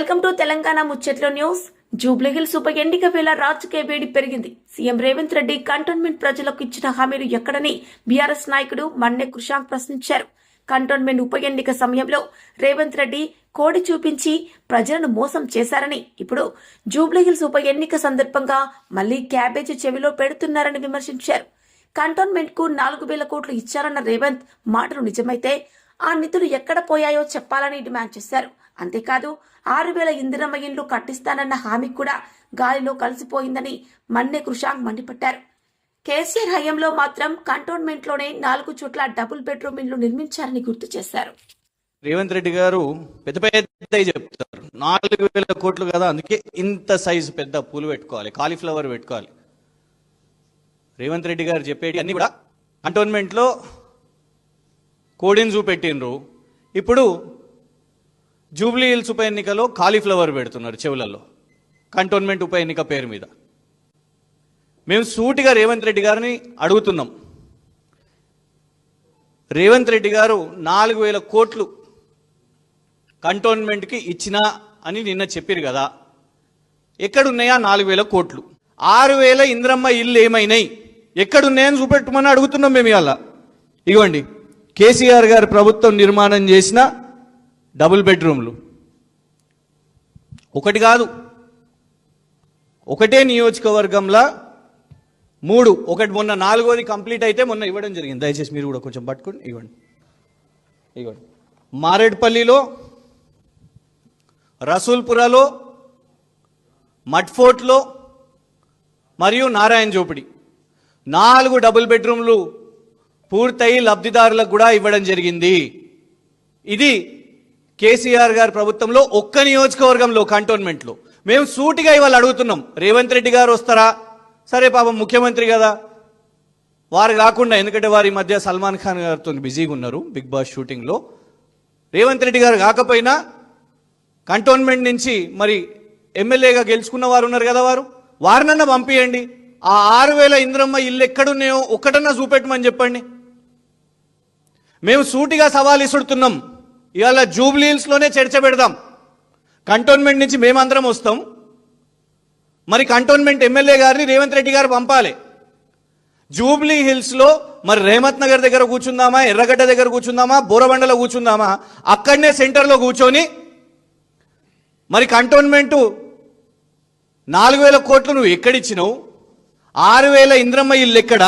Welcome to Telangana ముచ్చట్లో news. Jubilee Hills ఉప ఎన్నిక వేళ రాజకీయ వేడి పెరిగింది. సీఎం రేవంత్ రెడ్డి కంటోన్మెంట్ ప్రజలకు ఇచ్చిన హామీలు ఎక్కడని బీఆర్ఎస్ నాయకుడు మన్నె కృషాంక్ ప్రశ్నించారు. కంటోన్మెంట్ ఉప ఎన్నిక సమయంలో రేవంత్ రెడ్డి కోడి చూపించి ప్రజలను మోసం చేశారని ఇప్పుడు జూబ్లీహిల్స్ ఉప ఎన్నిక సందర్భంగా మళ్ళీ క్యాబేజీ చెవిలో పెడుతున్నారని విమర్శించారు. కంటోన్మెంట్కు నాలుగు వేల కోట్లు ఇచ్చారన్న రేవంత్ మాటలు నిజమైతే ఆ నిధులు ఎక్కడ పోయాయో చెప్పాలని డిమాండ్ చేశారు. అంతేకాదు ఆరు వేల ఇందిరమ్మ ఇండ్లు కట్టిస్తానన్న హామీ కూడా గాలిలో కలిసిపోయిందని మన్నె కృషాంగ్ మండిపట్టారు కేసీఆర్ హయాంలో మాత్రం కంటోన్మెంట్లోనే నాలుగు చోట్ల డబుల్ బెడ్రూమ్ ఇండ్లు నిర్మించారని గుర్తు చేశారు. రేవంత్ రెడ్డి గారు పెద్ద పెద్ద చెప్తారు. నాలుగు వేల కోట్లు కదా అందుకే ఇంత సైజు పెద్ద పూలు పెట్టుకోవాలి కాలీఫ్లవర్ పెట్టుకోవాలి. రేవంత్ రెడ్డి గారు చెప్పేటి అన్ని కూడా కంటోన్మెంట్లో కోడిని చూపెట్టిండ్రు. ఇప్పుడు జూబ్లీ హిల్స్ ఉప ఎన్నికలో కాలీఫ్లవర్ పెడుతున్నారు చెవులలో. కంటోన్మెంట్ ఉప ఎన్నిక పేరు మీద. మేము సూటిగా రేవంత్ రెడ్డి గారిని అడుగుతున్నాం. రేవంత్ రెడ్డి గారు నాలుగు వేల కోట్లు కంటోన్మెంట్కి ఇచ్చినా అని నిన్న చెప్పారు కదా. ఎక్కడున్నాయా నాలుగు వేల కోట్లు? ఆరు వేల ఇంద్రమ్మ ఇల్లు ఏమైనాయి? ఎక్కడున్నాయని చూపెట్టమని అడుగుతున్నాం మేము ఇవాళ. ఇగోండి కేసీఆర్ గారు ప్రభుత్వం నిర్మాణం చేసిన డబుల్ బెడ్రూమ్లు. ఒకటి కాదు. ఒకటే నియోజకవర్గంలో మూడు. ఒకటి మొన్న నాలుగోది కంప్లీట్ అయితే మొన్న ఇవ్వడం జరిగింది. దయచేసి మీరు కూడా కొంచెం పట్టుకోండి. ఇవ్వండి. ఇవ్వండి. మారేడ్పల్లిలో రసూల్పురలో మట్ఫోర్ట్లో మరియు నారాయణ జోపిడి నాలుగు డబుల్ బెడ్రూమ్లు పూర్తయి లబ్ధిదారులకు కూడా ఇవ్వడం జరిగింది. ఇది కేసీఆర్ గారి ప్రభుత్వంలో ఒక్క నియోజకవర్గంలో కంటోన్మెంట్లో. మేము సూటిగా ఇవాళ అడుగుతున్నాం రేవంత్ రెడ్డి గారు వస్తారా? సరే పాపం ముఖ్యమంత్రి కదా. వారు కాకుండా ఎందుకంటే వారి మధ్య సల్మాన్ ఖాన్ గారితో బిజీగా ఉన్నారు బిగ్ బాస్ షూటింగ్లో. రేవంత్ రెడ్డి గారు కాకపోయినా కంటోన్మెంట్ నుంచి మరి ఎమ్మెల్యేగా గెలుచుకున్న వారు ఉన్నారు కదా వారు. వారినన్నా పంపించండి ఆ ఆరు వేల ఇంద్రమ్మ ఇల్లు ఎక్కడున్నాయో ఒక్కటన్నా చూపెట్టమని చెప్పండి. మేము సూటిగా సవాల్ ఇసుడుతున్నాం ఇవాళ జూబ్లీ హిల్స్లోనే చర్చ పెడదాం. కంటోన్మెంట్ నుంచి మేమందరం వస్తాం. మరి కంటోన్మెంట్ ఎమ్మెల్యే గారిని రేవంత్ రెడ్డి గారు పంపాలి. జూబ్లీ హిల్స్లో మరి రేమత్ నగర్ దగ్గర కూర్చుందామా ఎర్రగడ్డ దగ్గర కూర్చుందామా బోరబండలో కూర్చుందామా? అక్కడనే సెంటర్లో కూర్చొని మరి కంటోన్మెంటు నాలుగు వేల కోట్లు నువ్వు ఎక్కడిచ్చినావు? ఆరు వేల ఇంద్రమ్మ ఇల్లు ఎక్కడ?